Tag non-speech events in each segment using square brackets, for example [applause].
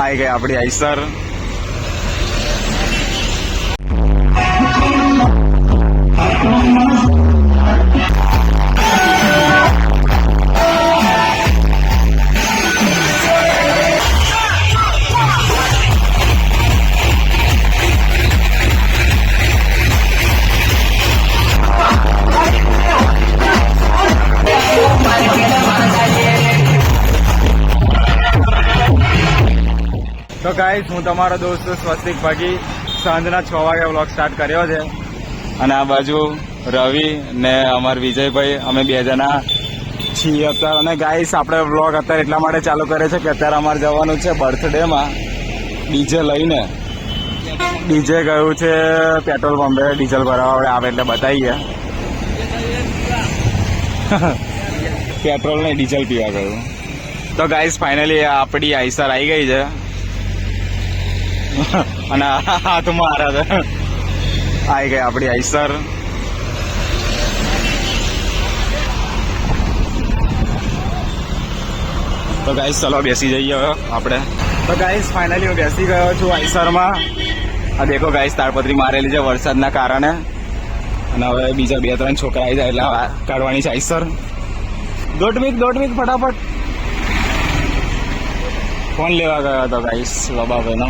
આવી ગયા આપણી આઈસર. તો ગાઈસ હું તમારો દોસ્ત સ્વસ્તિક ભાગી સાંજના છ વાગે વ્લોગ સ્ટાર્ટ કર્યો છે. અને આ બાજુ રવિ ને અમાર વિજયભાઈ, અમે બે જણા છીએ અત્યારે. અને ગાઈસ આપણે વ્લોગ અત્યારે એટલા માટે ચાલુ કરે છે કે અત્યારે અમારે જવાનું છે બર્થડેમાં ડીજે લઈને. ડીજે ગયું છે પેટ્રોલ પંપે, ડીઝલ ભરાવા આવે એટલે બતાવીએ. [laughs] પેટ્રોલ નહીં ડીઝલ પીવા ગયું. તો ગાઈસ ફાઇનલી આપણી આઈસર આવી ગઈ છે. અને હાથમાં છે આવી ગઈ આપણી આઈસર. તો ગાઈસ ચલો બેસી જઈએ હવે આપણે. તો ગાઈસ ફાઇનલી હું બેસી ગયો છું આઈસરમાં. આ દેખો ગાઈસ તાડપત્રી મારેલી છે વરસાદના કારણે. અને હવે બીજા બે ત્રણ છોકરા આવી જાય એટલે કાઢવાની છે આઈસર. દોઢ વીક દોઢ વીક ફટાફટ. ફોન લેવા ગયો હતો ગાઈસ બાબાભાઈનો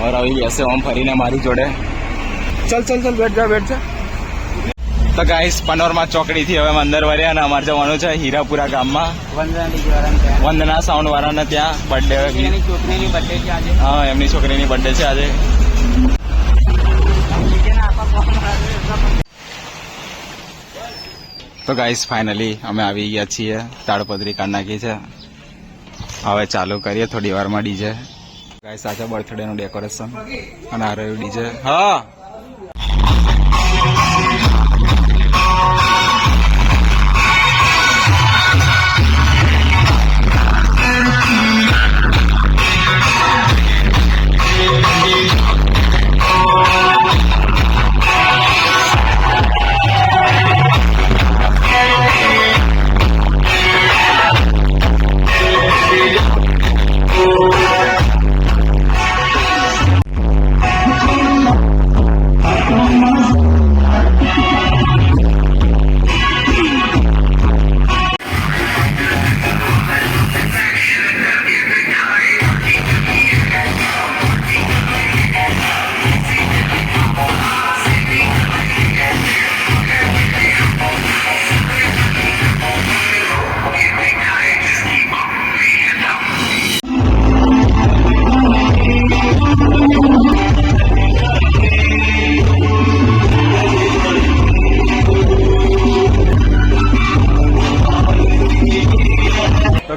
હવે રવિ બેસે फरी ફરીને મારી જોડે ચલ ચલ ચલ बैठ जा बैठ जा। તો ગાઈસ પનોરમા ચોકડીથી હવે અંદર વર્યા અને અમારે જવાનું છે હીરાપુરા ગામમાં વંદના સાઉન્ડ વાળાને ત્યાં બર્થડે છોકરીની બર્થડે હા એમની છોકરીની બર્થડે છે આજે તો ગાઈસ ફાઇનલી અમે આવી ગયા છીએ તાડપત્રી કાઢ નાખી છે હવે ચાલુ કરીએ થોડી વારમાં ડીજે ગાઈસ આજે બર્થડે નું ડેકોરેશન અને આ રહ્યું ડીજે હા.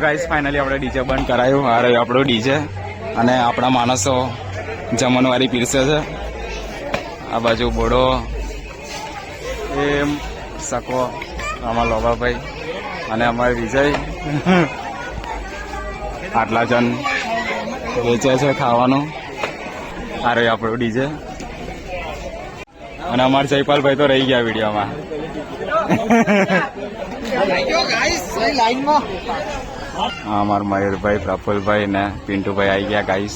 ગાઈસ ફાઇનલી આપણે ડીજે બંધ કરાયું. આ રહ્યું આપણું ડીજે અને આપણા માણસો જમણવારી પીરસે છે. આ બાજુ બોડો એમ સકો, આમાં લોબાભાઈ અને અમારે વિજય. આટલા જણ વેચે છે ખાવાનું. આ રહ્યું આપણું ડીજે. અને અમારા જયપાલભાઈ તો રહી ગયા વિડીયોમાં. અમાર મયુરભાઈ પ્રફુલભાઈ ને પિન્ટુભાઈ આવી ગયા ગાઈસ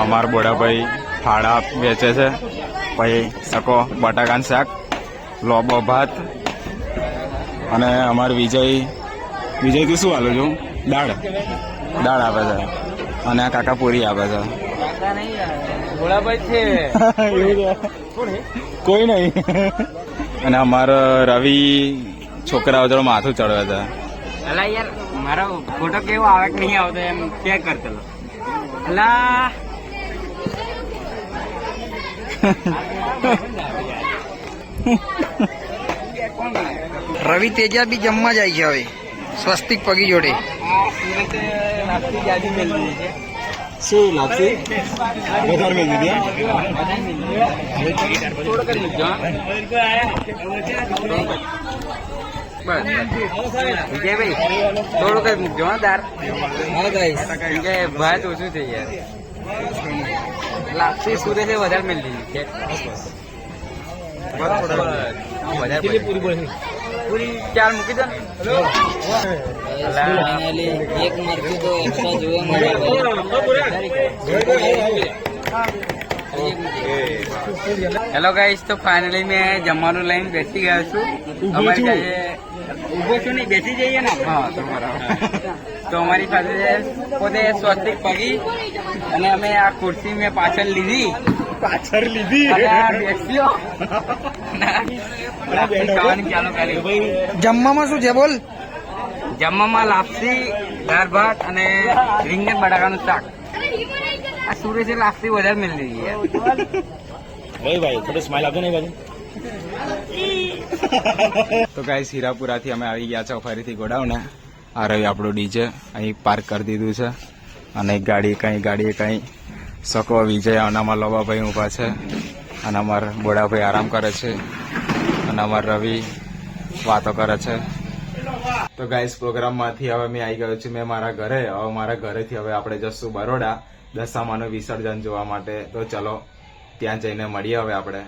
અમાર બોડાભાઈ ફાળા વેચે છે. પછી સકો બટાકાનું શાક લોબો ભાત અને અમાર વિજય વિજય તું શું આલું છું દાળ. દાળ આપે છે. અને આ કાકા પૂરી આપે છે. [laughs] કોઈ નહીં. અને અમારો રવિ છોકરાઓ જોડે માથું ચડવા હતા અલા યાર મારો ફોટો કેવો આવે કે નહીં આવતો એમ ચેક કરતો લો અલા. રવિ તેજા બી જમવા જાય છે હવે. સ્વસ્તિક પગી જોડે. આ સુરતે નાસ્તી યાદી મેળવી છે શું લાગશે વધારે મેં. બસ વિજયભાઈ થોડું કરી મૂકજો દાર કે ભાત ઓછું છે યાર લાપસી સુરેશે છે બસ, થોડો વધારે પડે. પૂરી ચાર મૂકી દે ને. એક મરચું તો એક્સ્ટ્રા જોવા હેલો ગાઈસ તો ફાઇનલી મેં જમવાનું લઈને બેસી ગયો છું. અમારી પાસે ઊભો છું નહીં બેસી જઈએ ને હા તો બરાબર. તો અમારી પાસે પોતે સ્વસ્તિક પગી. અને અમે આ ખુરશી મેં પાછળ લીધી. પાછળ લીધી. જમવામાં શું છે? બોલ. જમવામાં લાપસી દાળ ભાત અને રીંગણ બટાકાનું શાક. આ સુરેશે લાપસી વધારે મેળવી દીધી ભાઈ ભાઈ થોડું સ્માઈલ આપજો ને બાજુ. તો ગાઈસ હીરાપુરાથી અમે આવી ગયા છો ફરીથી ગોડાઉને. આ રહ્યું આપણું ડીજે. અહીં પાર્ક કરી દીધું છે. અને ગાડી કઈ ગાડી કઈ સકો વિજય અને અમારા લોબાભાઈ ઊભા છે અને અમારા બોડાભાઈ આરામ કરે છે અને અમારા રવિ વાતો કરે છે. તો ગાઈસ પ્રોગ્રામમાંથી હવે મેં આવી ગયો છું, મેં મારા ઘરે, હવે મારા ઘરેથી હવે આપણે જશું બરોડા દશામાનું વિસર્જન જોવા માટે. તો ચલો, ત્યાં જઈને મળીએ હવે આપણે.